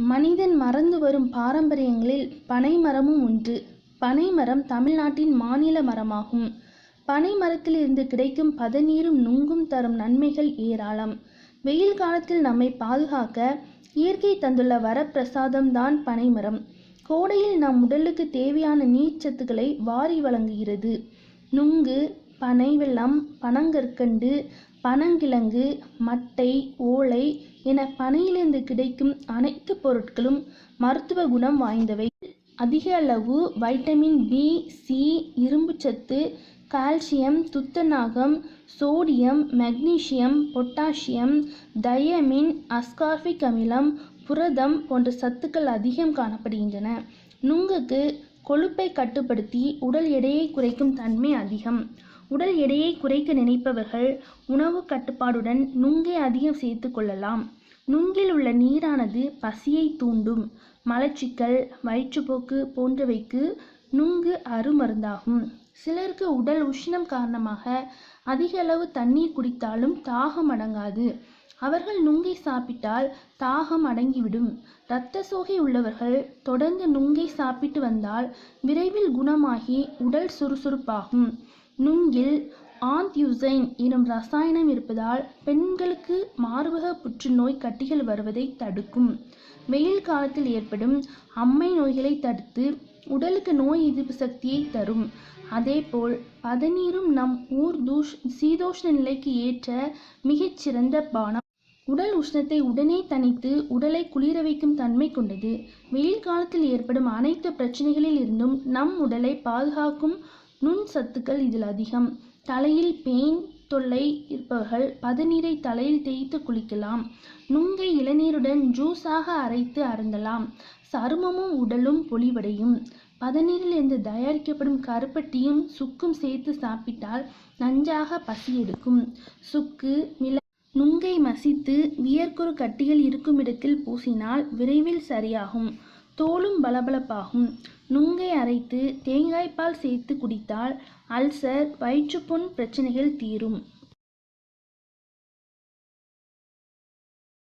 மனிதன் மறந்து வரும் பாரம்பரியங்களில் பனைமரமும் ஒன்று. பனைமரம் தமிழ்நாட்டின் மாநில மரமாகும். பனை மரத்திலிருந்து கிடைக்கும் பதநீரும் நுங்கும் தரும் நன்மைகள் ஏராளம். வெயில் காலத்தில் நம்மை பாதுகாக்க இயற்கை தந்துள்ள வரப்பிரசாதம் தான் பனைமரம். கோடையில் நம் உடலுக்கு தேவையான நீர்ச்சத்துக்களை வாரி வழங்குகிறது. நுங்கு பனைவெல்லம் பனங்கற்கண்டு பனங்கிழங்கு மட்டை ஓலை என பனையிலிருந்து கிடைக்கும் அனைத்து பொருட்களும் மருத்துவ குணம் வாய்ந்தவை. அதிக அளவு வைட்டமின் பி சி இரும்புச்சத்து கால்சியம் துத்தநாகம் sodium magnesium potassium thiamine ascorbic அமிலம் புரதம் போன்ற சத்துக்கள் அதிகம் காணப்படுகின்றன. நுங்குக்கு கொழுப்பை கட்டுப்படுத்தி உடல் எடையை குறைக்கும் தன்மை அதிகம். உடல் எடையை குறைக்க நினைப்பவர்கள் உணவு கட்டுப்பாடுடன் நுங்கை அதிகம் சேர்த்து கொள்ளலாம். நுங்கில் உள்ள நீரானது பசியை தூண்டும். மலச்சிக்கல் வயிற்றுப்போக்கு போன்றவைக்கு நுங்கு அருமருந்தாகும். சிலருக்கு உடல் உஷ்ணம் காரணமாக அதிக அளவு தண்ணீர் குடித்தாலும் தாகம் அடங்காது. அவர்கள் நுங்கை சாப்பிட்டால் தாகம் அடங்கிவிடும். இரத்த சோகை உள்ளவர்கள் தொடர்ந்து நுங்கை சாப்பிட்டு வந்தால் விரைவில் குணமாகி உடல் சுறுசுறுப்பாகும். நுங்கில் ஆந்த்யூசைன் எனும் ரசாயனம் இருப்பதால் பெண்களுக்கு மார்பக புற்றுநோய் கட்டிகள் வருவதை தடுக்கும். வெயில் காலத்தில் ஏற்படும் அம்மை நோய்களை தடுத்து உடலுக்கு நோய் எதிர்ப்பு சக்தியை தரும். அதேபோல் பதநீரும் நம் ஊர் தூஷ் சீதோஷ்ண நிலைக்கு ஏற்ற மிகச்சிறந்த பானம். உடல் உஷ்ணத்தை உடனே தணித்து உடலை குளிர வைக்கும் தன்மை கொண்டது. வெயில் காலத்தில் ஏற்படும் அனைத்து பிரச்சனைகளில் இருந்தும் நம் உடலை பாதுகாக்கும் நுண் சத்துக்கள் இதில் அதிகம். தலையில் பெயின் தொல்லை இருப்பவர்கள் பதநீரை தலையில் தேய்த்து குளிக்கலாம். நுங்கை இளநீருடன் ஜூஸாக அரைத்து அருந்தலாம். சருமமும் உடலும் பொலிவடையும். பதநீரில் இருந்து தயாரிக்கப்படும் கருப்பட்டியும் சுக்கும் சேர்த்து சாப்பிட்டால் நஞ்சாக பசி எடுக்கும். சுக்கு மிள நுங்கை மசித்து வியர்க்குறு கட்டிகள் இருக்கும் இடத்தில் பூசினால் விரைவில் சரியாகும். தோலும் பளபளப்பாகும். நுங்கை அரைத்து தேங்காய்ப்பால் சேர்த்து குடித்தால் அல்சர் வயிற்றுப்புண் பிரச்சனைகள் தீரும்.